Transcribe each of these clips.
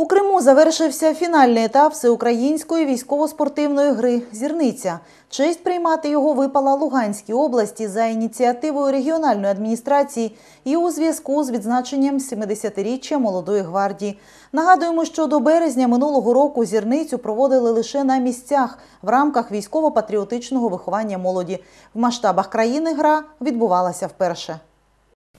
У Криму завершився фінальний етап всеукраїнської військово-спортивної гри Зірниця. Честь приймати його випала Луганській області за ініціативою регіональної адміністрації і у зв'язку з відзначенням 70-річчя молодої гвардії. Нагадуємо, що до березня минулого року зірницю проводили лише на місцях в рамках військово-патріотичного виховання молоді. В масштабах країни гра відбувалася вперше.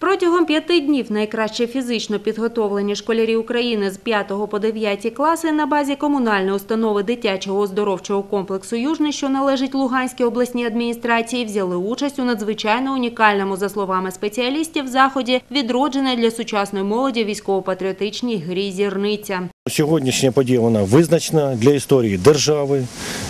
Протягом п'яти днів найкраще фізично підготовлені школярі України з 5 по 9 класи на базі комунальної установи дитячого оздоровчого комплексу «Южний», що належить Луганській обласній адміністрації, взяли участь у надзвичайно унікальному, за словами спеціалістів, заході відроджене для сучасної молоді військово-патріотичній грі «Зірниця». Сьогоднішня подія вона визначена для історії держави,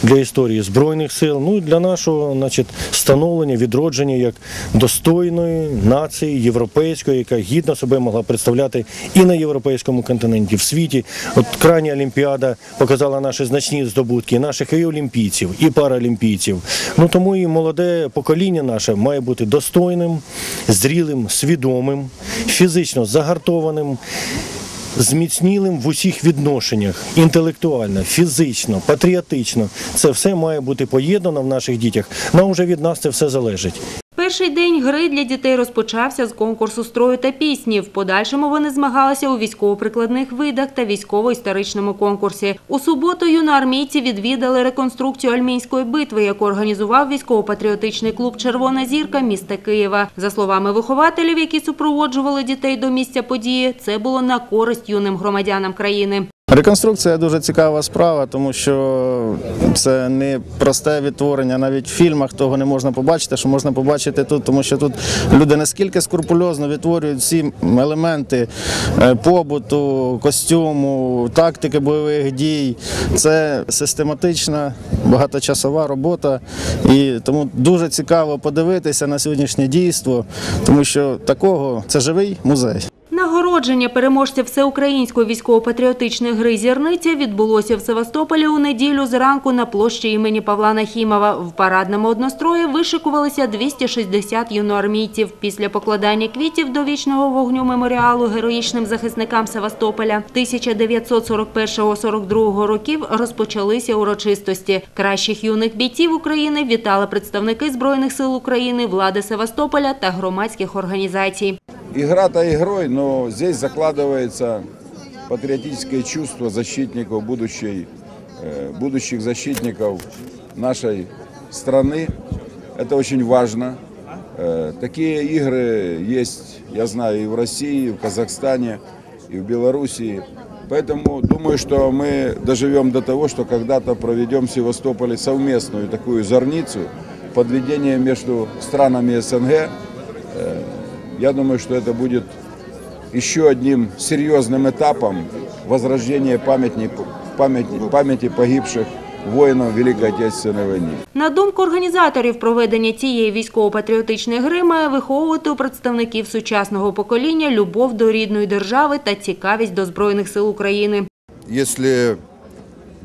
для історії збройних сил, ну і для нашого, значить, становлення, відродження як достойної нації європейської, яка гідно себе могла представляти і на європейському континенті, в світі. От крайня олімпіада показала наші значні здобутки, наших і олімпійців, і паралімпійців. Ну тому і молоде покоління наше має бути достойним, зрілим, свідомим, фізично загартованим зміцнілим в усіх відношеннях інтелектуально, фізично, патріотично. Це все має бути поєднано в наших дітях. Нам вже від нас це все залежить. Перший день гри для дітей розпочався з конкурсу строю та пісні. В подальшому вони змагалися у військово-прикладних видах та військово-історичному конкурсі. У суботу юноармійці відвідали реконструкцію Альмінської битви, яку організував військово-патріотичний клуб Червона зірка міста Києва. За словами вихователів, які супроводжували дітей до місця події, це було на користь юним громадянам країни. Реконструкція дуже цікава справа, тому що це не просте відтворення. Навіть в фільмах того не можна побачити, що можна побачити тут, тому що тут люди наскільки скрупульозно відтворюють всі елементи е, побуту, костюму, тактики бойових дій. Це систематична, багаточасова робота. І тому дуже цікаво подивитися на сьогоднішнє дійство, тому що такого це живий музей. Нагородження переможців всеукраїнської військово-патріотичної гри «Зірниця» відбулося в Севастополі у неділю зранку на площі імені Павла Нахімова. В парадному однострої вишикувалися 260 юноармійців. Після покладання квітів до вічного вогню меморіалу героїчним захисникам Севастополя 1941-42 років розпочалися урочистості. Кращих юних бійців України вітали представники Збройних сил України, влади Севастополя та громадських організацій. Игра-то игрой, но здесь закладывается патриотическое чувство защитников будущей, э, будущих защитников нашей страны. Это очень важно. Э, Такие игры есть, я знаю, и в России, и в Казахстане, и в Белоруссии. Поэтому думаю, что мы доживем до того, что когда-то проведем в Севастополе совместную такую зорницу, подведение между странами СНГ. Э, Я думаю, что это будет еще одним серьезным этапом возрождения памяти, памяти, памяти погибших воинов Великой Отечественной войны. На думку організаторів, проведення цієї військово-патріотичної гри має виховувати у представників сучасного покоління любов до рідної держави та цікавість до Збройних сил України. если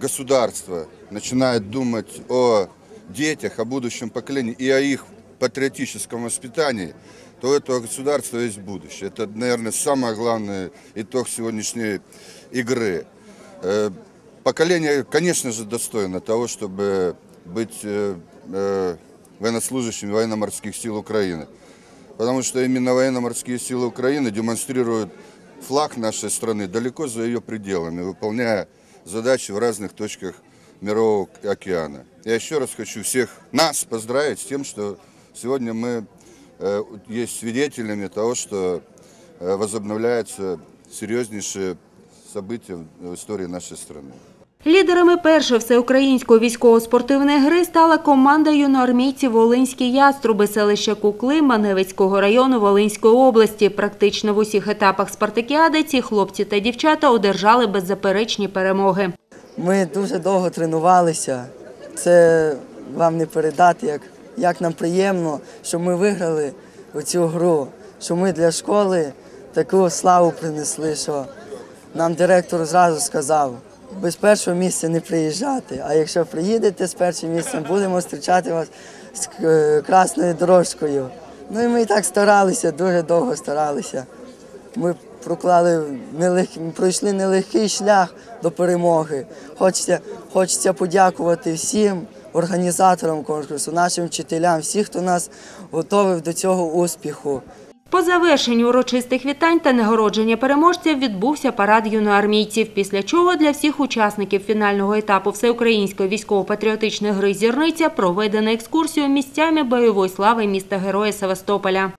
государство начинает думать о детях, о будущем поколении и о их патриотическом воспитании, то у этого государства есть будущее. Это, наверное, самый главный итог сегодняшней игры. Э, Поколение, конечно же, достойно того, чтобы быть э, э, военнослужащим военно-морских сил Украины. Потому что именно военно-морские силы Украины демонстрируют флаг нашей страны далеко за ее пределами, выполняя задачи в разных точках Мирового океана. Я еще раз хочу всех нас поздравить с тем, что сегодня мы есть свидетелями того, что э, возобновляются серьезнейшие события в истории нашей страны. Лідерами першої всеукраїнської військово-спортивної гри стала команда юноармійців Волинські яструби селища Кукли Маневицького району Волинської області. Практично в усіх етапах спартакіади ці хлопці та дівчата одержали беззаперечні перемоги. Ми дуже довго тренувалися. Це вам не передати, як, як нам приємно, що ми виграли цю гру, що ми для школи таку славу принесли, що нам директор зразу сказав, без першого місця не приїжджати. А якщо приїдете з першим місцем, будемо зустрічати вас з е, красною дорожкою. Ну і ми і так старалися, дуже довго старалися. Ми проклали нелегкий, пройшли нелегкий шлях до перемоги. Хочеться, хочеться подякувати всім організаторам конкурсу, нашим вчителям, всім, хто нас готовив до цього успіху. По завершенню урочистих вітань та нагородження переможців відбувся парад юноармійців, після чого для всіх учасників фінального етапу всеукраїнської військово-патріотичної гри «Зірниця» проведено екскурсію місцями бойової слави міста Героя Севастополя.